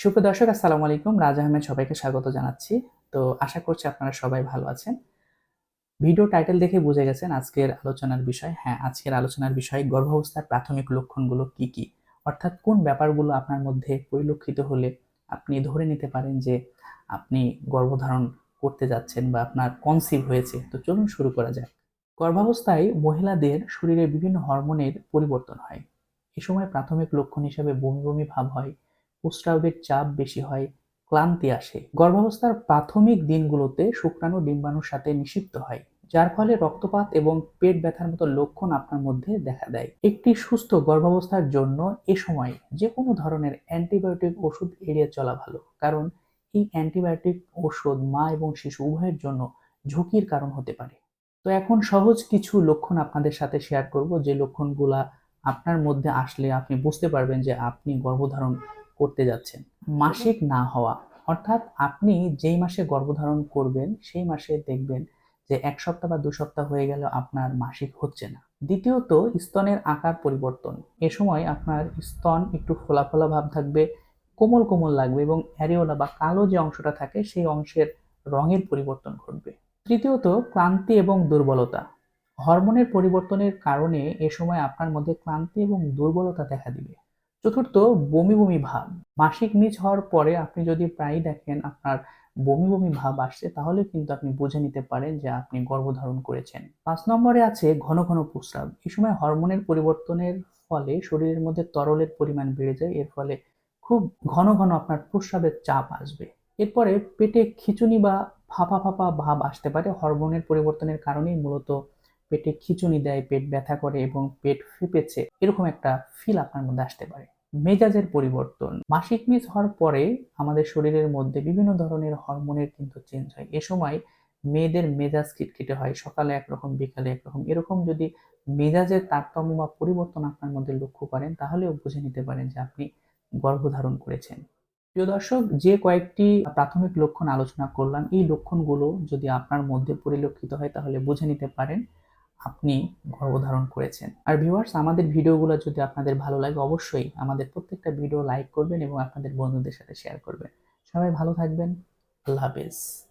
সুপ্রিয় দর্শক, আসসালামু আলাইকুম। রাজ আহমেদ সবাইকে স্বাগত জানাচ্ছি। তো আশা করছি আপনারা সবাই ভালো আছেন। ভিডিও টাইটেল দেখে বুঝে গেছেন আজকের আলোচনার বিষয়। হ্যাঁ আজকের আলোচনার বিষয় গর্ভাবস্থার প্রাথমিক লক্ষণগুলো কি কি? অর্থাৎ কোন ব্যাপারগুলো আপনার মধ্যে পরিলক্ষিত হলে আপনি ধরে নিতে পারেন যে আপনি গর্ভধারণ করতে যাচ্ছেন বা আপনার কনসিভ হয়েছে? তো চলুন শুরু করা যাক। গর্ভাবস্থায় মহিলাদের শরীরে বিভিন্ন হরমোনের পরিবর্তন হয়। এ সময় প্রাথমিক লক্ষণ হিসেবে বমি বমি ভাব হয়। প্রস্রাবের চাপ বেশি হয়, ক্লান্তি আসে। গর্ভাবস্থার প্রাথমিক দিনগুলোতে শুক্রাণু ডিম্বাণুর সাথে নিষিক্ত হয়, যার ফলে রক্তপাত এবং পেট ব্যথার মতো লক্ষণ আপনার মধ্যে দেখা দেয়। একটি সুস্থ গর্ভাবস্থার জন্য এ সময় যে কোনো ধরনের অ্যান্টিবায়োটিক ওষুধ এড়িয়ে চলা ভালো, কারণ এই অ্যান্টিবায়োটিক ওষুধ মা এবং শিশু উভয়ের জন্য ঝুঁকির কারণ হতে পারে। তো এখন সহজ কিছু লক্ষণ আপনাদের সাথে শেয়ার করব, যে লক্ষণগুলা আপনার মধ্যে আসলে আপনি বুঝতে পারবেন যে আপনি গর্ভধারণ করতে যাচ্ছেন। মাসিক না হওয়া। অর্থাৎ আপনি যেই মাসে গর্ভধারণ করবেন, সেই মাসে দেখবেন যে এক সপ্তাহ বা দু সপ্তাহ হয়ে গেল আপনার মাসিক হচ্ছে না। দ্বিতীয়ত, স্তনের আকার পরিবর্তন। এ সময় আপনার স্তন একটু ফোলা ফোলা ভাব থাকবে, কোমল কোমল লাগবে এবং অ্যারিওলা বা কালো যে অংশটা থাকে, সেই অংশের রঙের পরিবর্তন ঘটবে। তৃতীয়ত, ক্লান্তি এবং দুর্বলতা। হরমোনের পরিবর্তনের কারণে এ সময় আপনার মধ্যে ক্লান্তি এবং দুর্বলতা দেখা দিবে। চতুর্থ, বমি বমি ভাব। মাসিক মিস হওয়ার পরে আপনি যদি প্রায়ই দেখেন আপনার বমি বমি ভাব আসছে, তাহলে কিন্তু আপনি বুঝে নিতে পারেন যে আপনি গর্ভধারণ করেছেন। পাঁচ নম্বরে আছে ঘন ঘন প্রস্রাব। এই সময় হরমোনের পরিবর্তনের ফলে শরীরের মধ্যে তরলের পরিমাণ বেড়ে যায়, এর ফলে খুব ঘন ঘন আপনার প্রস্রাবের চাপ আসবে। এরপরে পেটে খিচুনি বা ফাঁপা ফাঁপা ভাব আসতে পারে। হরমোনের পরিবর্তনের কারণেই মূলত পেটে খিচুনি দেয়, পেট ব্যথা করে এবং পেট ফেপেছে, এরকম একটা ফিল আপনার মধ্যে আসতে পারে। মেজাজের পরিবর্তন। মাসিক মিস হওয়ার পরে আমাদের শরীরের মধ্যে বিভিন্ন ধরনের হরমোনের কিন্তু চেঞ্জ হয়। এ সময় মেয়েদের মেজাজ খিটখিটে হয়, সকালে একরকম, বিকালে একরকম। এরকম যদি মেজাজের তারতম্য বা পরিবর্তন আপনার মধ্যে লক্ষ্য করেন, তাহলেও বুঝে নিতে পারেন যে আপনি গর্ভধারণ করেছেন। প্রিয় দর্শক, যে কয়েকটি প্রাথমিক লক্ষণ আলোচনা করলাম, এই লক্ষণগুলো যদি আপনার মধ্যে পরিলক্ষিত হয়, তাহলে বুঝে নিতে পারেন আপনি গর্ভধারণ করেছেন। আর ভিউয়ার্স আমাদের ভিডিওগুলো যদি আপনাদের ভালো লাগে, অবশ্যই আমাদের প্রত্যেকটা ভিডিও লাইক করবেন এবং আপনাদের বন্ধুদের সাথে শেয়ার করবেন। সবাই ভালো থাকবেন। আল্লাহ হাফেজ।